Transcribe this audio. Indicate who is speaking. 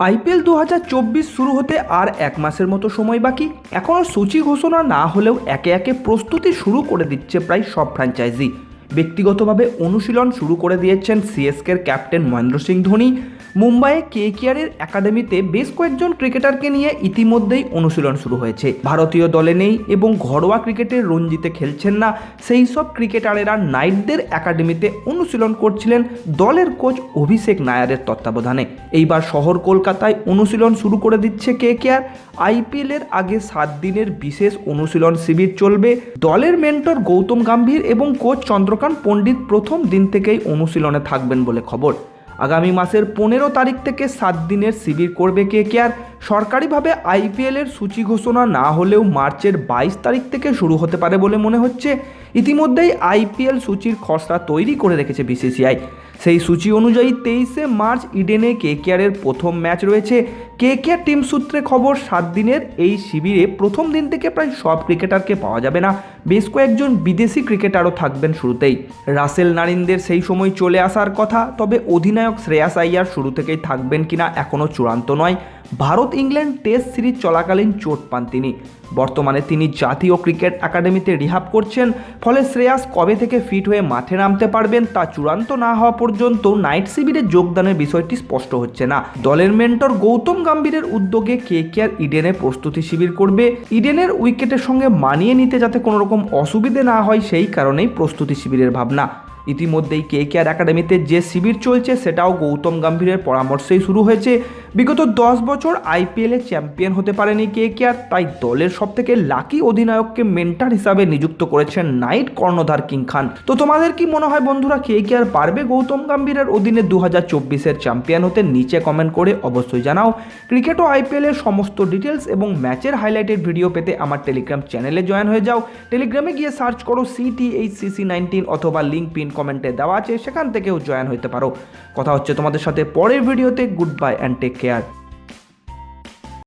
Speaker 1: IPL দু হাজার চব্বিশ শুরু হতে আর এক মাসের মতো সময় বাকি। এখনও সূচি ঘোষণা না হলেও একে একে প্রস্তুতি শুরু করে দিচ্ছে প্রায় সব ফ্র্যাঞ্চাইজি ব্যক্তিগতভাবে অনুশীলন শুরু করে দিয়েছেন সিএসকের ক্যাপ্টেন মহেন্দ্র সিং ধোনি। মুম্বাইয়ে কে কেয়ারের একাডেমিতে বেশ কয়েকজন ক্রিকেটারকে নিয়ে ইতিমধ্যেই অনুশীলন শুরু হয়েছে। ভারতীয় দলে নেই এবং ঘরোয়া ক্রিকেটের রঞ্জিতে খেলছেন না। সেই সব ক্রিকেটারেরা নাইটদের একাডেমিতে অনুশীলন করছিলেন দলের কোচ অভিষেক নায়ারের তত্ত্বাবধানে। এইবার শহর কলকাতায় অনুশীলন শুরু করে দিচ্ছে কে কেয়ার আইপিএলের আগে সাত দিনের বিশেষ অনুশীলন শিবির চলবে। দলের মেন্টর গৌতম গাম্ভীর এবং কোচ চন্দ্রকান্ত পণ্ডিত প্রথম দিন থেকেই অনুশীলনে থাকবেন বলে খবর। আগামী মাসের পনেরো তারিখ থেকে সাত দিনের শিবির করবে কে কেয়ার সরকারিভাবে আইপিএলের সূচি ঘোষণা না হলেও মার্চের বাইশ তারিখ থেকে শুরু হতে পারে বলে মনে হচ্ছে। ইতিমধ্যেই আইপিএল সূচির খসড়া তৈরি করে রেখেছে বিসিসিআই সেই সূচি অনুযায়ী তেইশে মার্চ ইডেনে কে কেয়ারের প্রথম ম্যাচ রয়েছে। কে কেয়ার টিম সূত্রে খবর, সাত দিনের এই শিবিরে প্রথম দিন থেকে প্রায় সব ক্রিকেটারকে পাওয়া যাবে না। বেশ কয়েকজন বিদেশি ক্রিকেটারও থাকবেন শুরুতেই। রাসেল নারিনদের সেই সময় চলে আসার কথা, তবে অধিনায়ক শ্রেয়াস আইয়ার শুরু থেকেই থাকবেন কিনা এখনও চূড়ান্ত নয়। ভারত ইংল্যান্ড টেস্ট সিরিজ চলাকালীন চোট পান তিনি। বর্তমানে তিনি জাতীয় ক্রিকেট একাডেমিতে রিহাব করছেন, ফলে শ্রেয়াস কবে থেকে ফিট হয়ে মাঠে নামতে পারবেন তা চূড়ান্ত না হওয়া পর্যন্ত নাইট শিবিরে যোগদানের বিষয়টি স্পষ্ট হচ্ছে না। দলের মেন্টর গৌতম গাম্ভীরের উদ্যোগে কে কে আর ইডেনে প্রস্তুতি শিবির করবে। ইডেনের উইকেটের সঙ্গে মানিয়ে নিতে যাতে কোনো রকম অসুবিধে না হয় সেই কারণেই প্রস্তুতি শিবিরের ভাবনা। ইতিমধ্যেই কে কে আর একাডেমিতে যে শিবির চলছে সেটাও গৌতম গাম্ভীরের পরামর্শেই শুরু হয়েছে। বিগত দশ বছর আইপিএলে চ্যাম্পিয়ন হতে পারেনি কে কে আর তাই দলের সব থেকে লাকি অধিনায়ককে মেন্টার হিসাবে নিযুক্ত করেছেন নাইট কর্ণধার কিং খান। তো তোমাদের কি মনে হয় বন্ধুরা, কে কে আর পারবে গৌতম গাম্ভীরের অধীনে দু হাজার চব্বিশের চ্যাম্পিয়ন হতে? নিচে কমেন্ট করে অবশ্যই জানাও। ক্রিকেট ও আইপিএলের সমস্ত ডিটেলস এবং ম্যাচের হাইলাইটেড ভিডিও পেতে আমার টেলিগ্রাম চ্যানেলে জয়েন হয়ে যাও। টেলিগ্রামে গিয়ে সার্চ করো সিটি এইচ সিসি নাইনটিন অথবা লিঙ্ক পিন কমেন্টে দেওয়া আছে, সেখান থেকেও জয়েন হতে পারো। কথা হচ্ছে তোমাদের সাথে পরের ভিডিওতে good bye and take care